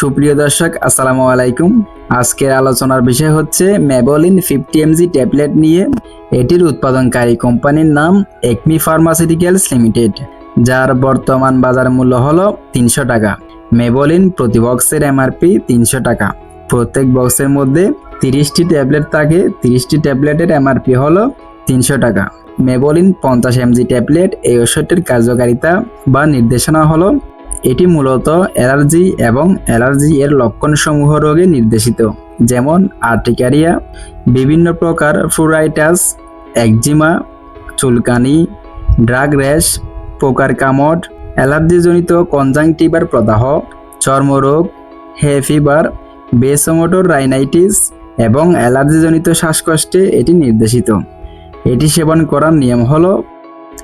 সুপ্রিয় দর্শক, আসসালামু আলাইকুম। আজকের আলোচনার বিষয় হচ্ছে ম্যাবোলিন ফিফটি এমজি ট্যাবলেট নিয়ে। এটির উৎপাদনকারী কোম্পানির নাম একমি ফার্মাসিউটিক্যালস লিমিটেড যার বর্তমান বাজার মূল্য হলো তিনশো টাকা। মেবোলিন প্রতি বক্সের এমআরপি তিনশো টাকা। প্রত্যেক বক্সের মধ্যে তিরিশটি ট্যাবলেট থাকে, তিরিশটি ট্যাবলেটের এমআরপি হলো তিনশো টাকা। মেবোলিন পঞ্চাশ এমজি ট্যাবলেট এই ওষুধটির কার্যকারিতা বা নির্দেশনা হলো এটি মূলত অ্যালার্জি এবং অ্যালার্জি এর লক্ষণসমূহ রোগে নির্দেশিত, যেমন আর্টিকারিয়া, বিভিন্ন প্রকার ফ্লুরাইটাস একজিমা, চুলকানি, ড্রাগ র্যাশ, পোকার কামড়, অ্যালার্জিজনিত কনজাংটিভার প্রদাহ, চর্মরোগ, হে ফিভার, বেসমোটর রাইনাইটিস এবং অ্যালার্জিজনিত শ্বাসকষ্টে এটি নির্দেশিত। এটি সেবন করার নিয়ম হলো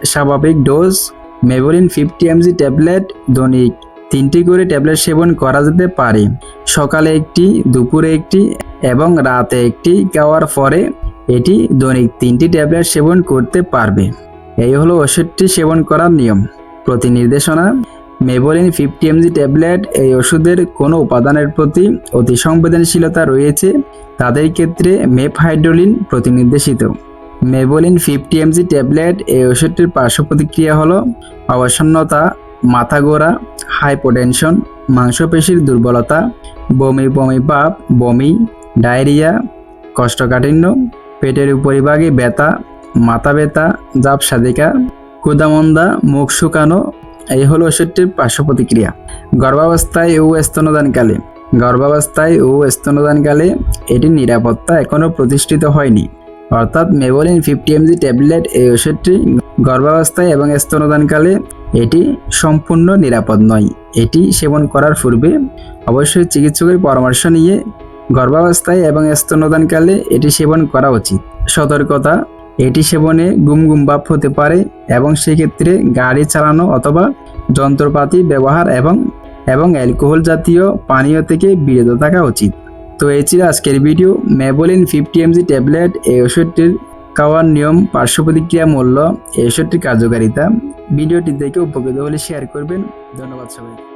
স্বাভাবিক dose Mebolin fifty mg tablet দৈনিক তিনটি করে ট্যাবলেট সেবন করা যেতে পারে। সকালে একটি, দুপুরে একটি এবং রাতে একটি খাওয়ার পরে এটি দৈনিক তিনটি ট্যাবলেট সেবন করতে পারবে। এই হলো ওষুধটি সেবন করার নিয়ম। প্রতি নির্দেশনা মেবোলিন ফিফটি এমজি ট্যাবলেট এই ওষুধের কোনো উপাদানের প্রতি অতি সংবেদনশীলতা রয়েছে। তাদের ক্ষেত্রে মেপ হাইড্রোলিন প্রতিনির্দেশিত। মেবোলিন ফিফটি এমজি ট্যাবলেট এই ওষুধটির পার্শ্ব প্রতিক্রিয়া হলো অবসন্নতা, মাথা গোড়া হাইপোটেনশন মাংসপেশির দুর্বলতা, বমি বমি পাপ, বমি, ডায়রিয়া, কষ্টকাঠিন্য, পেটের উপরিভাগে ব্যথা, মাথা ব্যথা, জাপ সাদিকা ক্ষুদামন্দা মুখ শুকানো, এই হলো ওষুধটির পার্শ্ব প্রতিক্রিয়া। গর্ভাবস্থায় ও স্তনদানকালে গর্ভাবস্থায় ও স্তনদানকালে এটির নিরাপত্তা এখনও প্রতিষ্ঠিত হয়নি। অর্থাৎ মেবোলিন ফিফটি এমজি ট্যাবলেট এই ওষুধটি গর্ভাবস্থায় এবং স্তনদানকালে এটি সম্পূর্ণ নিরাপদ নয়। এটি সেবন করার পূর্বে অবশ্যই চিকিৎসকের পরামর্শ নিয়ে গর্ভাবস্থায় এবং স্তনদানকালে এটি সেবন করা উচিত। সতর্কতা, এটি সেবনে গুম গুম হতে পারে এবং সেক্ষেত্রে গাড়ি চালানো অথবা যন্ত্রপাতি ব্যবহার এবং এবং অ্যালকোহল জাতীয় পানীয় থেকে বিরত থাকা উচিত। তো এই ছিল আজকের video Mebolin fifty mg tablet এই ওষুধটির খাওয়ার নিয়ম, পার্শ্ব প্রতিক্রিয়া মূল্য, এই ওষুধটির কার্যকারিতা। ভিডিওটি দেখে উপকৃত হলে শেয়ার করবেন। ধন্যবাদ সবাই